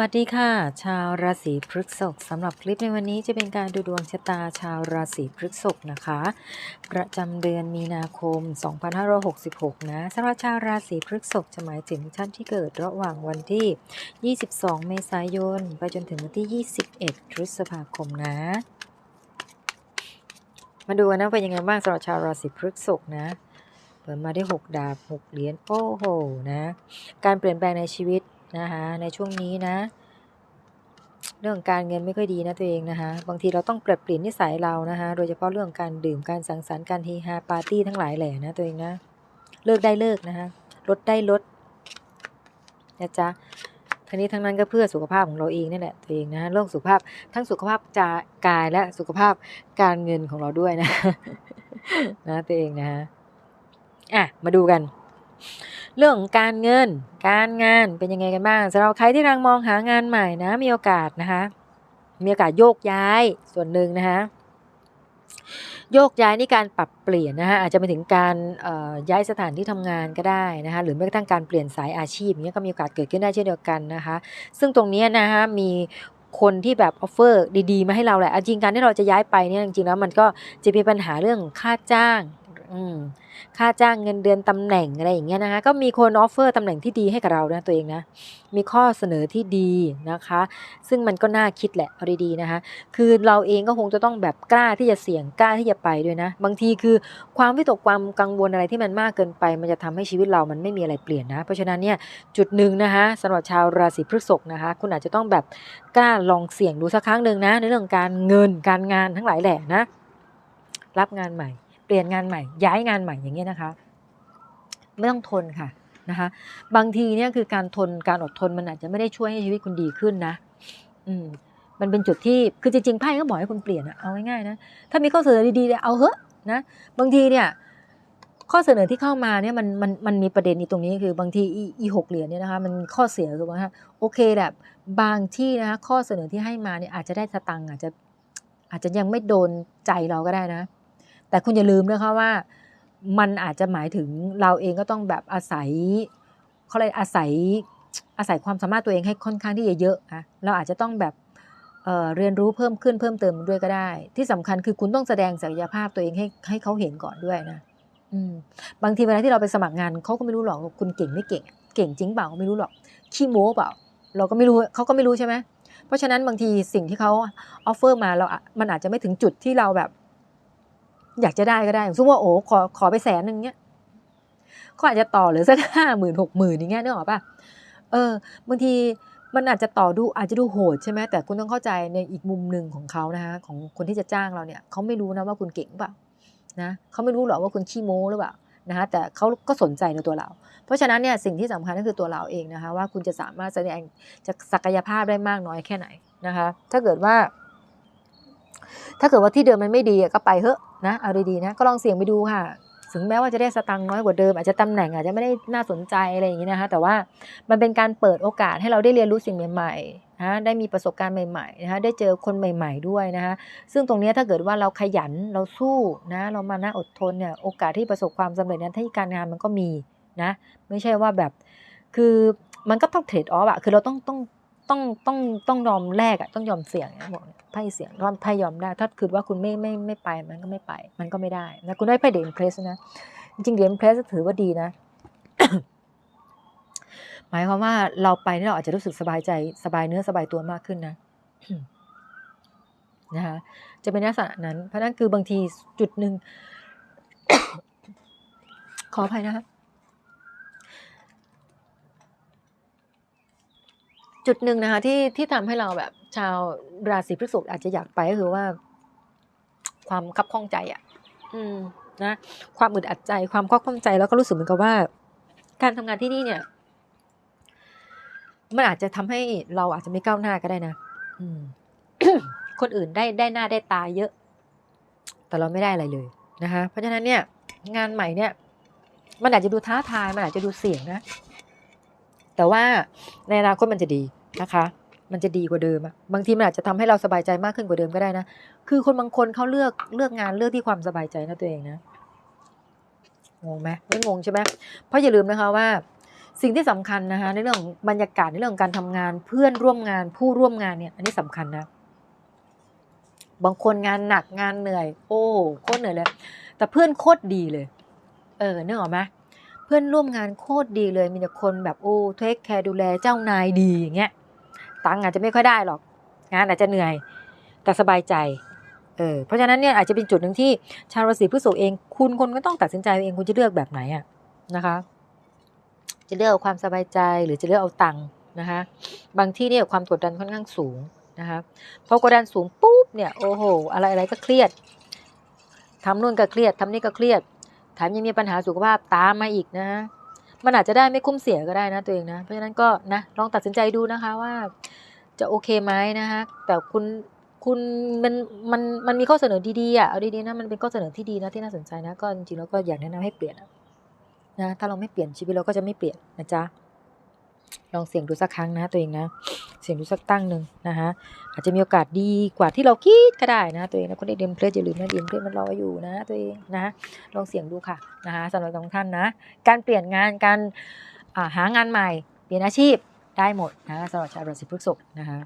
วัสดีค่ะ ชาวราศีพฤษภสำหรับคลิปในวันนี้จะเป็นการดูดวงชะตาชาวราศีพฤษภนะคะ ประจำเดือนมีนาคม 2566 นะสำหรับชาวราศีพฤษภจะหมายถึงท่านที่เกิดระหว่างวันที่ 22 เมษายน ไปจนถึงวันที่ 21 พฤษภาคมนะ มาดูกันนะเป็นยังไงบ้างสำหรับชาวราศีพฤษภนะเปิดมาได้ 6 ดาบ 6 เหรียญโอ้โหนะ การเปลี่ยนแปลงในชีวิต นะคะในช่วงนี้นะ เรื่องการเงินไม่ค่อยดีนะตัวเองนะคะบางทีเราต้องปรับเปลี่ยนนิสัยเรานะคะโดยเฉพาะเรื่องการดื่มการสังสรรค์การเฮฮาปาร์ตี้ทั้งหลายแหล่นะตัวเองนะเลิกได้เลิกนะคะลดได้ลดนะจ๊ะทั้งนี้ทั้งนั้นก็เพื่อสุขภาพของเราเองนี่แหละตัวเองนะเรื่องสุขภาพทั้งสุขภาพจะกายและสุขภาพการเงินของเราด้วยนะนะตัวเองนะอะมาดูกัน เรื่องของการเงิน การงานเป็นยังไงกันบ้างสำหรับใครที่กำลังมองหางานใหม่นะ มีโอกาสนะคะ มีโอกาสโยกย้ายส่วนหนึ่งนะคะโยกย้ายนี่การปรับเปลี่ยนนะคะอาจจะไปถึงการย้ายสถานที่ทำงานก็ได้นะคะหรือแม้กระทั่งการเปลี่ยนสายอาชีพอย่างเงี้ยก็มีโอกาสเกิดขึ้นได้เช่นเดียวกันนะคะซึ่งตรงนี้นะคะมีคนที่แบบออฟเฟอร์ดีๆ มาให้เราแหละจริงการที่เราจะย้ายไปเนี่ยจริงๆแล้วมันก็จะมีปัญหาเรื่องค่าจ้าง ค่าจ้างเงินเดือนตำแหน่งอะไรอย่างเงี้ยนะคะก็มีคนออฟเฟอร์ตำแหน่งที่ดีให้กับเรานะตัวเองนะมีข้อเสนอที่ดีนะคะ ซึ่งมันก็น่าคิดแหละเอาดีๆนะคะ คือเราเองก็คงจะต้องแบบกล้าที่จะเสี่ยงกล้าที่จะไปด้วยนะ บางทีคือความวิตกความกังวลอะไรที่มันมากเกินไป มันจะทำให้ชีวิตเรามันไม่มีอะไรเปลี่ยนนะ เพราะฉะนั้นเนี่ยจุดหนึ่งนะคะสำหรับชาวราศีพฤษภนะคะ คุณอาจจะต้องแบบกล้าลองเสี่ยงดูสักครั้งหนึ่งนะ ในเรื่องการเงินการงานทั้งหลายแหละนะรับงานใหม่ ลี่ยนงานใหม่ ย้ายงานใหม่อย่างเงี้ยนะคะ ไม่ต้องทนค่ะนะคะ บางทีเนี่ยคือการทนการอดทนมันอาจจะไม่ได้ช่วยให้ชีวิตคุณดีขึ้นนะ อืม มันเป็นจุดที่คือจริงๆไพ่ก็บอกให้คุณเปลี่ยนอะเอาง่ายๆนะถ้ามีข้อเสนอดีๆเนี่ยเอาเถอะนะบางทีเนี่ย ข้อเสนอที่เข้ามาเนี่ยมันมันมันมีประเด็นอีตรงนี้คือบางทีอีอีหกเหรียญเนี่ยนะคะมันข้อเสียคือว่าโอเคแหละบางที่นะคะข้อเสนอที่ให้มาเนี่ยอาจจะได้สตังค์อาจจะ อาจจะยังไม่โดนใจเราก็ได้นะ แต่คุณอย่าลืมนะคะว่ามันอาจจะหมายถึงเราเองก็ต้องแบบอาศัยเขาเลยอาศัยอาศัยความสามารถตัวเองให้ค่อนข้างที่จะเยอะอะเราอาจจะต้องแบบเเรียนรู้เพิ่มขึ้นเพิ่มเติมด้วยก็ได้ ที่สำคัญคือคุณต้องแสดงศักยภาพตัวเองให้ให้เขาเห็นก่อนด้วยนะบางทีเวลาที่เราไปสมัครงานเขาก็ไม่รู้หรอกคุณเก่งไม่เก่ง เก่งจริงเปล่าก็ไม่รู้หรอกขี้โม้เปล่า เราก็ไม่รู้เขาก็ไม่รู้ใช่ไหมเพราะฉะนั้นบางทีสิ่งที่เขาออฟเฟอร์มาเรา มันอาจจะไม่ถึงจุดที่เราแบบ อยากจะได้ก็ได้สมมติว่าโอ้ขอขอไปแสนหนึ่งเนี้ยเขาอาจจะต่อหรือสักห้าหมื่นหกหมื่นอย่างเงี้ยนึกออกป่ะเออบางทีมันอาจจะต่อดูอาจจะดูโหดใช่ไหมแต่คุณต้องเข้าใจในอีกมุมหนึ่งของเขานะคะของคนที่จะจ้างเราเนี่ยเขาไม่รู้นะว่าคุณเก่งเปล่านะเขาไม่รู้หรอกว่าคุณขี้โม้หรือเปล่านะคะแต่เขาก็สนใจในตัวเรา เพราะฉะนั้นเนี่ยสิ่งที่สำคัญก็คือตัวเราเองนะคะว่าคุณจะสามารถแสดงจะศักยภาพได้มากน้อยแค่ไหนนะคะ ถ้าเกิดว่า ถ้าเกิดว่าที่เดิมมันไม่ดีก็ไปเถอะนะเอาดีๆนะก็ลองเสี่ยงไปดูค่ะ ถึงแม้ว่าจะได้สตังค์น้อยกว่าเดิม อาจจะตำแหน่งอาจจะไม่ได้น่าสนใจอะไรอย่างนี้นะคะ แต่ว่ามันเป็นการเปิดโอกาสให้เราได้เรียนรู้สิ่งใหม่ๆนะได้มีประสบการณ์ใหม่ๆนะคะได้เจอคนใหม่ ๆด้วยนะคะซึ่งตรงนี้ถ้าเกิดว่าเราขยันเราสู้นะเรามานะอดทนเนี่ยโอกาสที่ประสบความสำเร็จนั้นที่การงานมันก็มีนะไม่ใช่ว่าแบบคือมันก็ต้องเทรดออฟอะคือเราต้องต้อง ต้องต้องต้องยอมแลกอะต้องยอมเสี่ยงนะบอกไพ่เสี่ยงถ้าไพ่ยอมได้ ถ้าคือว่าคุณไม่ไม่ไม่ไปมันก็ไม่ไป มันก็ไม่ได้นะคุณได้ไพ่เดนเพรสนะจริงเดนเพรสถือว่าดีนะ หมายความว่าเราไปนี่เราอาจจะรู้สึกสบายใจสบายเนื้อสบายตัวมากขึ้นนะนะคะจะเป็นลักษณะนั้น เพราะนั้นคือบางทีจุดหนึ่งขออภัยนะคะ จุดหนึ่งนะคะที่ที่ทำให้เราแบบ ชาวราศีพฤษภอาจจะอยากไปก็คือว่า ความคับข้องใจอะ อืมนะความอึดอัดใจความคับข้องใจแล้วก็รู้สึกเหมือนกับว่า การทำงานที่นี่เนี่ย มันอาจจะทำให้เราอาจจะไม่ก้าวหน้าก็ได้นะอืมคนอื่นได้ได้หน้าได้ตาเยอะ แต่เราไม่ได้อะไรเลยนะคะเพราะฉะนั้นเนี่ย งานใหม่เนี่ย มันอาจจะดูท้าทายมันอาจจะดูเสี่ยงนะ แต่ว่าในอนาคตมันจะดีนะคะ มันจะดีกว่าเดิมอะบางทีมันอาจจะทำให้เราสบายใจมากขึ้นกว่าเดิมก็ได้นะ คือคนบางคนเขาเลือกเลือกงานเลือกที่ความสบายใจนะตัวเองนะ งงไหมไม่งงใช่ไหมเพราะอย่าลืมนะคะว่า สิ่งที่สำคัญนะคะในเรื่องบรรยากาศในเรื่องการทำงานเพื่อนร่วมงานผู้ร่วมงานเนี่ย อันนี้สำคัญนะบางคนงานหนักงานเหนื่อย โอ้โคตรเหนื่อยเลย แต่เพื่อนโคตรดีเลย เออนึกออกไหม พื่อนร่วมงานโคตรดีเลยมีแต่คนแบบโอ้เทคแคร์ดูแลเจ้านายดีอย่างเงี้ยตังค์อาจจะไม่ค่อยได้หรอกงานอาจจะเหนื่อย แต่สบายใจเออเพราะฉะนั้นเนี่ยอาจจะเป็นจุดหนึ่งที่ชาวราศีพฤษภเอง คุณคนก็ต้องตัดสินใจเองคุณจะเลือกแบบไหนอะนะคะจะเลือกเอาความสบายใจหรือจะเลือกเอาตังค์นะคะบางที่เนี่ยความกดดันค่อนข้างสูงนะคะพอกดดันสูงปุ๊บเนี่ยโอ้โหอะไรอะไรก็เครียดทำนู่นก็เครียดทำนี่ก็เครียด แถมยังมีปัญหาสุขภาพตามมาอีกนะมันอาจจะได้ไม่คุ้มเสียก็ได้นะตัวเองนะ เพราะฉะนั้นก็นะลองตัดสินใจดูนะคะว่า จะโอเคไหมนะคะแต่คุณคุณมันมันมันมีข้อเสนอดีๆอะเอาดีๆนะมันเป็นข้อเสนอที่ดีนะที่น่าสนใจนะก็จริงๆแล้วก็อยากแนะนำให้เปลี่ยนนะถ้าเราไม่เปลี่ยนชีวิตเราก็จะไม่เปลี่ยนนะจ๊ะลองเสี่ยงดูสักครั้งนะตัวเองนะ เสี่ยงดูสักตั้งหนึ่งนะคะอาจจะมีโอกาสดีกว่าที่เราคิดก็ได้นะตัวเองนะคนที่เดียมเพลสอย่าลืมนะเดียมเพลสมันรออยู่นะตัวเองนะลองเสี่ยงดูค่ะนะคะสำหรับทุกท่านนะ การเปลี่ยนงานการาหางานใหม่ เปลี่ยนอาชีพได้หมดนะสำหรับชาวราศีพฤษภนะคะ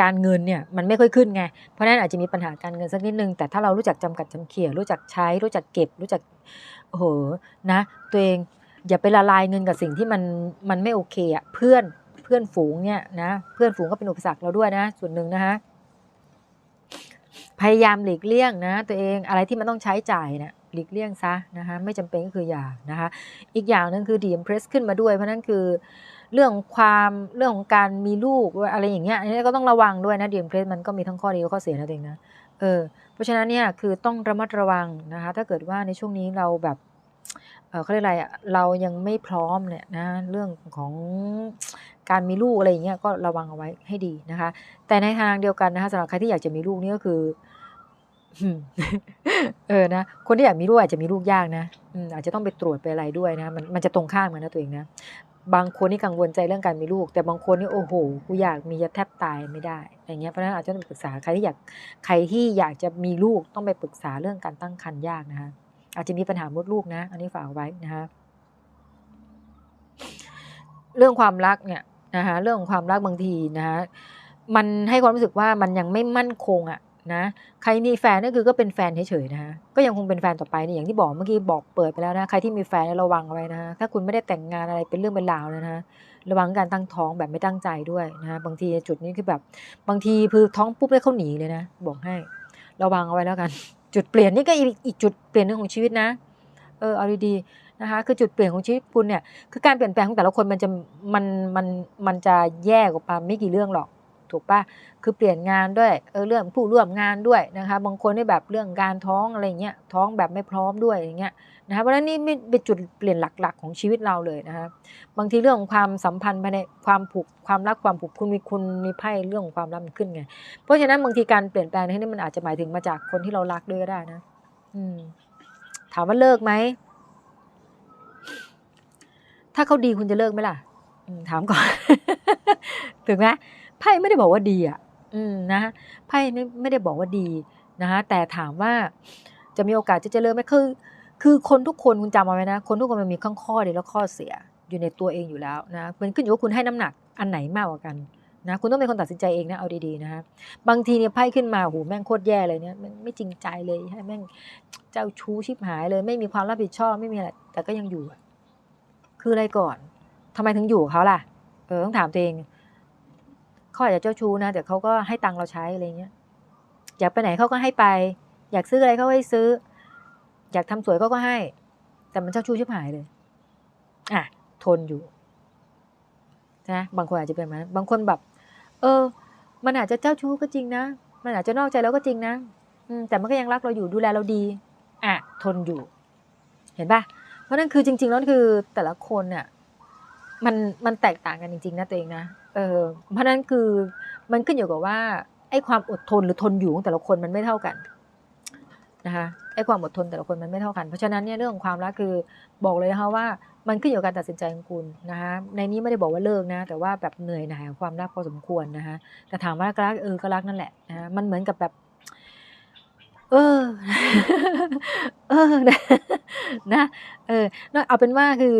การเงินเนี่ยมันไม่ค่อยขึ้นไง เพราะฉะนั้นอาจจะมีปัญหาการเงินสักนิดนึง แต่ถ้าเรารู้จักจำกัดจำเขี่ยรู้จักใช้รู้จักเก็บรู้จักโอ้โหนะ ตัวเองอย่าไปละลายเงินกับสิ่งที่มันมันไม่โอเคอะเพื่อน พื่อนฝูงเนี่ยนะเพื่อนฝูงก็เป็นอุปสรรคเราด้วยนะ ส่วนหนึ่งนะคะพยายามหลีกเลี่ยงนะ ตัวเองอะไรที่มันต้องใช้จ่ายเนะี่ยหลีกเลี่ยงซะนะคะไม่จำเป็นก็คืออย่านะคะ อีกอย่างหนึงคือดีมเพรสขึ้นมาด้วย เพราะนั้นคือเรื่องความเรื่องของการมีลูกอะไรอย่างเงี้ยอันนี้ก็ต้องระวังด้วยนะดีมเพรสมันก็มีทั้งข้อดีและข้อเสียนะเองนะเออเพราะฉะนั้นเนี่ยคือต้องระมัดระวังนะคะ ถ้าเกิดว่าในช่วงนี้เราแบบเออเขาเรียกอะไรเรายังไม่พร้อมเนี่ยนะเรื่องของ การมีลูกอะไรอย่างเงี้ยก็ระวังเอาไว้ให้ดีนะคะ แต่ในทางเดียวกันนะคะสำหรับใครที่อยากจะมีลูกนี่ก็คือเออนะคนที่อยากมีลูกอาจจะมีลูกยากนะอาจจะต้องไปตรวจไปอะไรด้วยนะ มันมันจะตรงข้ามกันนะตัวเองนะบางคนนี่กังวลใจเรื่องการมีลูก แต่บางคนนี่โอ้โหกูอยากมีจะแทบตายไม่ได้อย่างเงี้ยเพราะฉะนั้นอาจจะต้องปรึกษาใครที่อยากใครที่อยากจะมีลูกต้องไปปรึกษาเรื่องการตั้งครรภ์ยากนะคะอาจจะมีปัญหามดลูกนะ อันนี้ฝากเอาไว้นะคะเรื่องความรักเนี่ย นะคะเรื่องของความรักบางทีนะคะมันให้ความรู้สึกว่ามันยังไม่มั่นคงอะนะใครมีแฟนก็คือก็เป็นแฟนเฉยๆนะคะก็ยังคงเป็นแฟนต่อไปนี่อย่างที่บอกเมื่อกี้บอกเปิดไปแล้วนะใครที่มีแฟนระวังไว้นะถ้าคุณไม่ได้แต่งงานอะไรเป็นเรื่องเป็นราวนะนะระวังการตั้งท้องแบบไม่ตั้งใจด้วยนะบางทีจุดนี้คือแบบบางทีคือท้องปุ๊บแล้วเขาหนีเลยนะบอกให้ระวังเอาไว้แล้วกัน จุดเปลี่ยนนี่ก็อีกอีกจุดเปลี่ยนหนึ่งของชีวิตนะ เออเอาดีๆ นะคะคือจุดเปลี่ยนของชีวิตคุณเนี่ยคือการเปลี่ยนแปลงของแต่ละคนมันจะมันมันมันจะแย่กออกมาไม่กี่เรื่องหรอกถูกปะคือเปลี่ยนงานด้วยเออเรื่องผู้ร่วมงานด้วยนะคะ บางคนนี่แบบเรื่องการท้องอะไรเงี้ยท้องแบบไม่พร้อมด้วยอย่างเงี้ยนะคะเพราะฉะนั้นนี่เป็นจุดเปลี่ยนหลักๆ ของชีวิตเราเลยนะคะบางทีเรื่องของความสัมพันธ์ภายในความผูกความรักความผูกคุณมีคุณมีไพ่เรื่องของความรักมันขึ้นไงเพราะฉะนั้นบางทีการเปลี่ยนแปลงในที่นี้มันอาจจะหมายถึงมาจากคนที่เรารักด้วยก็ได้นะ อืมถามว่าเลิกไหม ถ้าเขาดีคุณจะเลิกไหมล่ะถามก่อนถูกไหมไพ่ไม่ได้บอกว่าดีอะ อืมนะไพ่ไม่ไม่ได้บอกว่าดีนะคะแต่ถามว่าจะมีโอกาสจะเจริญไหมคือ คือคนทุกคนคุณจำเอาไว้นะ คนทุกคนมันมีข้อข้อดีและข้อเสียอยู่ในตัวเองอยู่แล้วนะมันขึ้นอยู่ว่าคุณให้น้ำหนักอันไหนมากกว่ากันนะคุณต้องเป็นคนตัดสินใจเองนะเอาดีๆนะคะบางทีเนี่ยไพ่ขึ้นมาโหแม่งโคตรแย่เลยเนี่ยมันไม่จริงใจเลยให้แม่งเจ้าชู้ชิบหายเลย ไม่มีความรับผิดชอบไม่มีอะไรแต่ก็ยังอยู่ คืออะไรก่อนทำไมถึงอยู่เขาล่ะ เออต้องถามตัวเองเขาอาจจะเจ้าชู้นะแต่เขาก็ให้ตังค์เราใช้อะไรเงี้ย อยากไปไหนเขาก็ให้ไป อยากซื้ออะไรเขาก็ให้ซื้อ อยากทำสวยเขาก็ให้ แต่มันเจ้าชู้ชิบหายเลย อะ ทนอยู่นะบางคนอาจจะเป็นแบบนั้นบางคนแบบ เออ มันอาจจะเจ้าชู้ก็จริงนะ มันอาจจะนอกใจเราก็จริงนะ อืแต่มันก็ยังรักเราอยู่ดูแลเราดี อะ ทนอยู่ เห็นปะ ราะนั่นคือจริงๆแล้วคือแต่ละคนเนี่ยมันมันแตกต่างกันจริงๆนะตัวเองนะเออเพราะนั้นคือมันขึ้นอยู่กับว่าไอ้ความอดทนหรือทนอยู่ของแต่ละคนมันไม่เท่ากันนะคะไอ้ความอดทนแต่ละคนมันไม่เท่ากัน เพราะฉะนั้นเนี่ยเรื่องของความรักคือบอกเลยนะคะว่ามันขึ้นอยู่กับการตัดสินใจของคุณนะคะในนี้ไม่ได้บอกว่าเลิกนะ แต่ว่าแบบเหนื่อยหน่ายความรักพอสมควรนะคะแต่ถามว่ารักเออก็รักนั่นแหละนะะมันเหมือนกับแบบ เออ เออนะนะเออนะเอาเป็นว่าคือ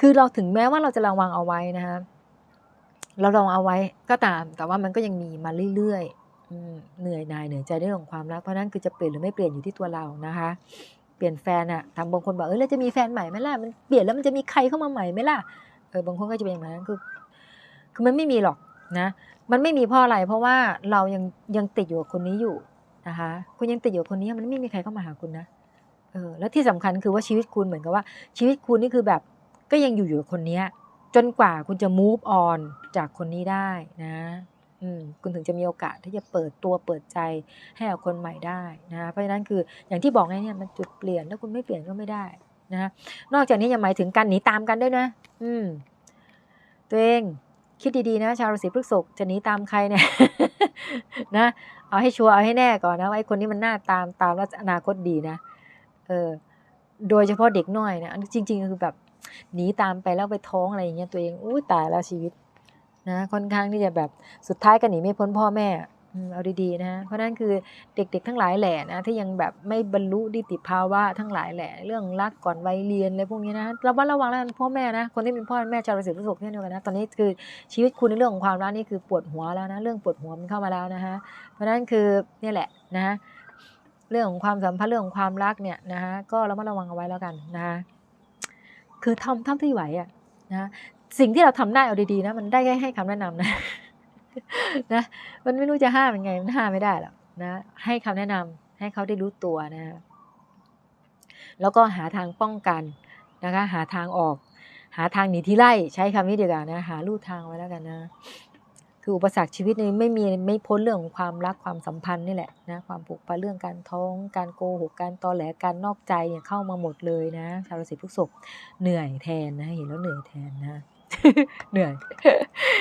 คือเราถึงแม้ว่าเราจะระวังเอาไว้นะคะเราระวังเอาไว้ก็ตาม แต่ว่ามันก็ยังมีมาเรื่อยๆเหนื่อยนายเหนื่อยใจเรื่องของความรัก เพราะฉะนั้นคือจะเปลี่ยนหรือไม่เปลี่ยนอยู่ที่ตัวเรานะคะ เปลี่ยนแฟนอะทางบางคนบอกเออแล้วจะมีแฟนใหม่ไหมล่ะ มันเปลี่ยนแล้วมันจะมีใครเข้ามาใหม่ไหมล่ะ เออบางคนก็จะเป็นอย่างนั้นคือ คือมันไม่มีหรอกนะ มันไม่มีเพราะอะไร เพราะว่าเรายังยังติดอยู่กับคนนี้อยู่ นะคะคุณยังติดอยู่กับคนนี้มันไม่มีใครเข้ามาหาคุณนะเออแล้วที่สำคัญคือว่าชีวิตคุณเหมือนกับว่า ชีวิตคุณนี่คือแบบก็ยังอยู่อยู่กับคนเนี้ย จนกว่าคุณจะ move on จากคนนี้ได้นะคุณถึงจะมีโอกาสที่จะเปิดตัวเปิดใจให้กับคนใหม่ได้นะ เพราะฉะนั้นคืออย่างที่บอกไงเนี่ยมันจุดเปลี่ยนถ้าคุณไม่เปลี่ยนก็ไม่ได้นะนอกจากนี้ยังหมายถึงการหนีตามกันด้วยนะ อืม ตัวเองคิดดีๆนะ ชาวราศีพฤษภจะหนีตามใครเนี่ย นะ เอาให้ชัวร์เอาให้แน่ก่อนนะว่าไอ้คนนี้มันน่าตามตามแล้วอนาคตดีนะเออโดยเฉพาะเด็กน้อยนะอันจริง ๆ คือแบบหนีตามไปแล้วไปท้องอะไรอย่างเงี้ยตัวเองอุ้ยตายแล้วชีวิตนะค่อนข้างที่จะแบบสุดท้ายก็หนีไม่พ้นพ่อแม่ เอาดีๆนะ เพราะนั้นคือเด็กๆทั้งหลายแหล่นะที่ยังแบบไม่บรรลุนิติภาวะทั้งหลายแหล่เรื่องรักก่อนวัยเรียนอะไรพวกนี้นะระวัดระวังแล้วกันพ่อแม่นะคนที่เป็นพ่อแม่ชาวราศีพฤษภเช่นเดียวกันนะตอนนี้คือชีวิตคุณในเรื่องของความรักนี่คือปวดหัวแล้วนะเรื่องปวดหัวมันเข้ามาแล้วนะคะเพราะนั้นคือนี่แหละนะเรื่องของความสัมพันธ์เรื่องของความรักเนี่ยนะคะก็ระมัดระวังเอาไว้แล้วกันนะคะคือทำท่าที่ไหวอะนะสิ่งที่เราทำได้เอาดีๆนะมันได้แค่ให้คำแนะนำนะ นะมันไม่รู้จะห้ามยังไง มันห้ามไม่ได้หรอกนะ ให้คำแนะนำให้เขาได้รู้ตัวนะ แล้วก็หาทางป้องกันนะคะ หาทางออก หาทางหนีที่ไล่ใช้คำนี้ดีกว่านะหาลู่ทางไว้แล้วกันนะคืออุปสรรคชีวิตนี้ไม่มีไม่พ้นเรื่องของความรักความสัมพันธ์นี่แหละนะความผูกพันเรื่องการท้อง การโกหกการตอแหลการนอกใจเนี่ยเข้ามาหมดเลยนะ ชาวราศีพฤษภเหนื่อยแทนนะเห็นแล้วเหนื่อยแทนนะ เหนื่อย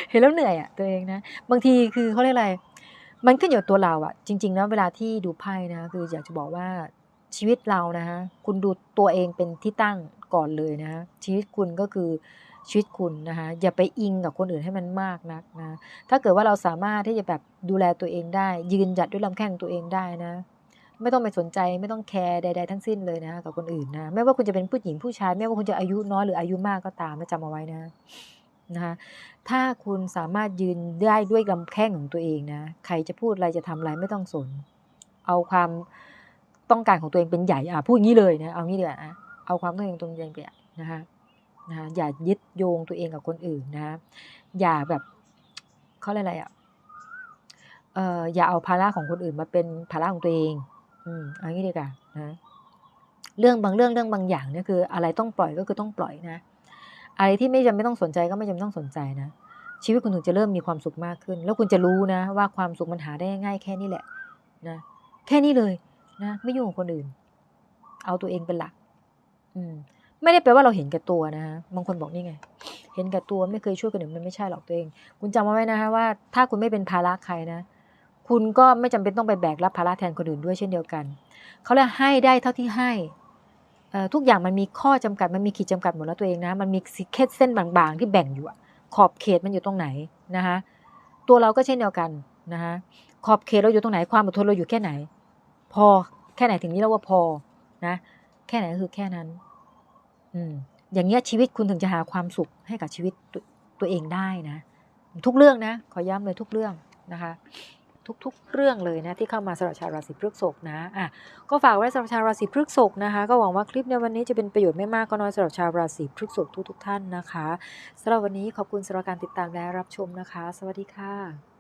เห็นแล้วเหนื่อยอะตัวเองนะ บางทีคือเขาเรียกอะไร มันขึ้นอยู่กับตัวเราอะ จริงๆแล้วเวลาที่ดูไพ่นะคืออยากจะบอกว่าชีวิตเรานะฮะคุณดูตัวเองเป็นที่ตั้งก่อนเลยนะชีวิตคุณก็คือชีวิตคุณนะคะอย่าไปอิงกับคนอื่นให้มันมากนักนะ ถ้าเกิดว่าเราสามารถที่จะแบบดูแลตัวเองได้ ยืนหยัดด้วยลำแข้งตัวเองได้นะ ไม่ต้องไปสนใจไม่ต้องแคร์ใด ๆ ทั้งสิ้นเลยนะกับคนอื่นนะไม่ว่าคุณจะเป็นผู้หญิงผู้ชาย ไม่ว่าคุณจะอายุน้อยหรืออายุมากก็ตามจำเอาไว้นะนะคะถ้าคุณสามารถยืนได้ด้วยลำแข้งของตัวเองนะใครจะพูดอะไรจะทำอะไรไม่ต้องสน เอาความต้องการของตัวเองเป็นใหญ่อะพูดงี้เลยนะเอางี้ดีกว่านะเอาความต้องการตัวเองเป็นใหญ่นะคะนะคะอย่ายึดโยงตัวเองกับคนอื่นนะอย่าแบบเขาเรียกอะไรอะเอ่ออย่าเอาภาระของคนอื่นมาเป็นภาระของตัวเอง อืมเอางี้ดีกว่านะเรื่องบางเรื่องเรื่องบางอย่างเนี่ยคือ อะไรต้องปล่อยก็คือต้องปล่อยนะ อะไรที่ไม่จำไม่ต้องสนใจก็ไม่จำต้องสนใจนะ ชีวิตคุณถึงจะเริ่มมีความสุขมากขึ้น แล้วคุณจะรู้นะ ว่าความสุขมันหาได้ง่ายแค่นี้แหละนะแค่นี้เลยนะไม่ยุ่งกับคนอื่น เอาตัวเองเป็นหลัก อืม ไม่ได้แปลว่าเราเห็นแก่ตัวนะฮะบางคนบอกนี่ไง เห็นแก่ตัวไม่เคยช่วยคนอื่นมันไม่ใช่หรอกตัวเอง คุณจำเอาไว้นะคะว่าถ้าคุณไม่เป็นภาระใครนะ คุณก็ไม่จำเป็นต้องไปแบกรับภาระแทนคนอื่นด้วยเช่นเดียวกัน เขาเรียกให้ได้เท่าที่ให้ทุกอย่างมันมีข้อจำกัด มันมีขีดจำกัดหมดแล้วตัวเองนะ มันมีเส้นเส้นบางๆ ที่แบ่งอยู่ขอบเขตมันอยู่ตรงไหนนะคะตัวเราก็เช่นเดียวกันนะคะขอบเขตเราอยู่ตรงไหนความอดทนเราอยู่แค่ไหน พอแค่ไหนถึงนี้เราว่าพอนะแค่ไหนก็คือแค่นั้น อืมอย่างเงี้ยชีวิตคุณถึงจะหาความสุขให้กับชีวิตตตัวเองได้นะ ทุกเรื่องนะ ขอย้ำเลยทุกเรื่องนะคะ ทุก ๆ เรื่องเลยนะที่เข้ามาสำหรับชาวราศีพฤษภนะอะก็ฝากไว้สำหรับชาวราศีพฤษภนะคะ ก็หวังว่าคลิปในวันนี้จะเป็นประโยชน์ไม่มากก็น้อยสำหรับชาวราศีพฤษภทุก ๆ ท่านนะคะสำหรับวันนี้ขอบคุณสำหรับการติดตามและรับชมนะคะ สวัสดีค่ะ